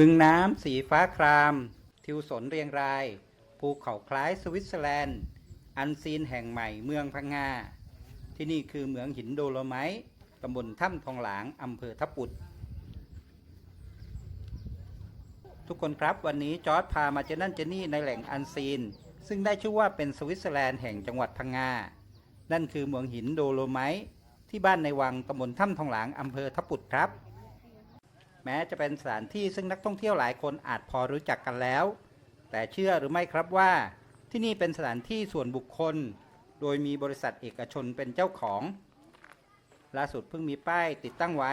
บึงน้ำสีฟ้าคราม ทิวสนเรียงราย ภูเขาคล้ายสวิตเซอร์แลนด์ อันซีนแห่งใหม่เมืองพังงา ที่นี่คือเหมืองหินโดโลไมต์ตำบลถ้ำทองหลางอำเภอทับปุด ทุกคนครับวันนี้จอร์ดพามาเจนั่นเจนี่ในแหล่งอันซีน ซึ่งได้ชื่อว่าเป็นสวิตเซอร์แลนด์แห่งจังหวัดพังงา นั่นคือเหมืองหินโดโลไมต์ที่บ้านในวังตำบลถ้ำทองหลางอำเภอทับปุดครับ แม้จะเป็นสถานที่ซึ่งนักท่องเที่ยวหลายคนอาจพอรู้จักกันแล้ว แต่เชื่อหรือไม่ครับว่าที่นี่เป็นสถานที่ส่วนบุคคล โดยมีบริษัทเอกชนเป็นเจ้าของ ล่าสุดเพิ่งมีป้ายติดตั้งไว้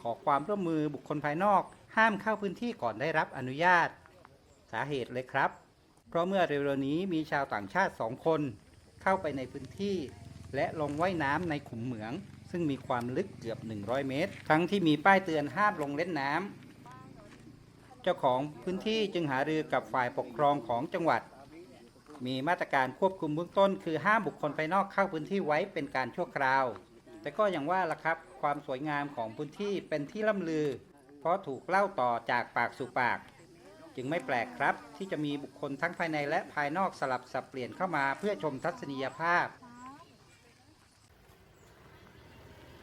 ขอความร่วมมือบุคคลภายนอก ห้ามเข้าพื้นที่ก่อนได้รับอนุญาต สาเหตุเลยครับ เพราะเมื่อเร็วๆนี้มีชาวต่างชาติสองคน เข้าไปในพื้นที่ และลงว่ายน้ำในขุมเหมือง ซึ่งมีความลึกเกือบ 100 เมตร ทั้งที่มีป้ายเตือนห้ามลงเล่นน้ำ เจ้าของพื้นที่จึงหารือกับฝ่ายปกครองของจังหวัด มีมาตรการควบคุมเบื้องต้น คือห้ามบุคคลภายนอกเข้าพื้นที่ไว้เป็นการชั่วคราว แต่ก็อย่างว่าล่ะครับความสวยงามของพื้นที่เป็นที่ล่ำลือ เพราะถูกเล่าต่อจากปากสู่ปาก จึงไม่แปลกครับที่จะมีบุคคลทั้งภายในและภายนอกสลับสับเปลี่ยนเข้ามาเพื่อชมทัศนียภาพ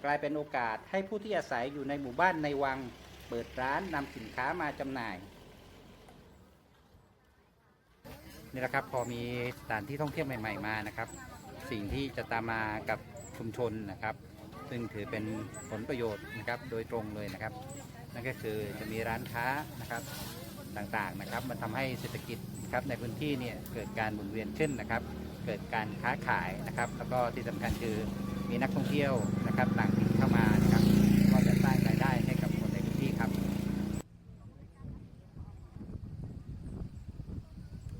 กลายเป็นโอกาสให้ผู้ที่อาศัยอยู่ในหมู่บ้านในวัง เปิดร้านนำสินค้ามาจำหน่ายนี่แหละครับพอมีสถานที่ท่องเที่ยวใหม่ ๆมานะครับ สิ่งที่จะตามมากับชุมชนนะครับ ซึ่งถือเป็นผลประโยชน์นะครับโดยตรงเลยนะครับ นั่นก็คือจะมีร้านค้านะครับต่างๆนะครับ มันทำให้เศรษฐกิจครับในพื้นที่เนี่ยเกิดการหมุนเวียนขึ้นนะครับ เกิดการค้าขายนะครับ แล้วก็ที่สำคัญคือ มีนักท่องเที่ยวนะครับต่างถิ่นเข้ามานะครับก็จะสร้างรายได้ให้กับคนในพื้นที่ครับ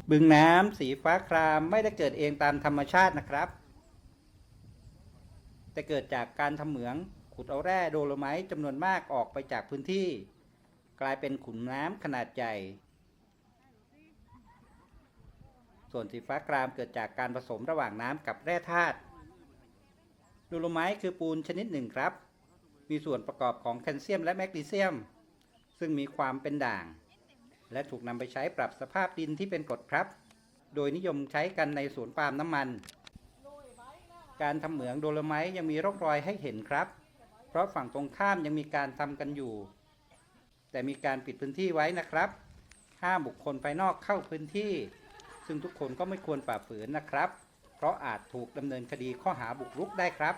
บึงน้ำสีฟ้าครามไม่ได้เกิดเองตามธรรมชาตินะครับแต่เกิดจากการทำเหมืองขุดเอาแร่โดโลไมต์จำนวนมากออกไปจากพื้นที่ กลายเป็นขุนน้ำขนาดใหญ่ ส่วนสีฟ้าครามเกิดจากการผสมระหว่างน้ำกับแร่ธาตุ ดโลไมต์คือปูนชนิดหนึ่งครับ มีส่วนประกอบของแคลเซียมและแมกนีเซียม ซึ่งมีความเป็นด่าง และถูกนำไปใช้ปรับสภาพดินที่เป็นกรดครับ โดยนิยมใช้กันในสวนปาล์มน้ำมัน การทำเหมืองโดโลไมต์ยังมีร่องรอยให้เห็นครับ เพราะฝั่งตรงข้ามยังมีการทำกันอยู่ แต่มีการปิดพื้นที่ไว้นะครับ ห้ามบุคคลภายนอกเข้าพื้นที่ ซึ่งทุกคนก็ไม่ควรฝ่าฝืนนะครับ เพราะอาจถูกดำเนินคดีข้อหาบุกรุกได้ครับ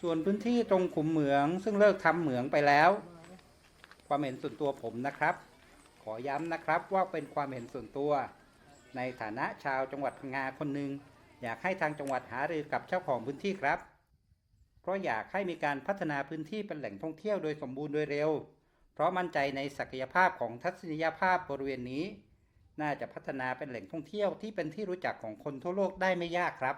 ส่วนพื้นที่ตรงขุมเหมือง ซึ่งเลิกทำเหมืองไปแล้ว ความเห็นส่วนตัวผมนะครับ ขอย้ำนะครับว่าเป็นความเห็นส่วนตัว ในฐานะชาวจังหวัดพังงาคนหนึ่งอยากให้ทางจังหวัดหารือกับเจ้าของพื้นที่ครับ เพราะอยากให้มีการพัฒนาพื้นที่เป็นแหล่งท่องเที่ยวโดยสมบูรณ์โดยเร็ว เพราะมั่นใจในศักยภาพของทัศนียภาพบริเวณนี้ น่าจะพัฒนาเป็นแหล่งท่องเที่ยวที่เป็นที่รู้จักของคนทั่วโลกได้ไม่ยากครับ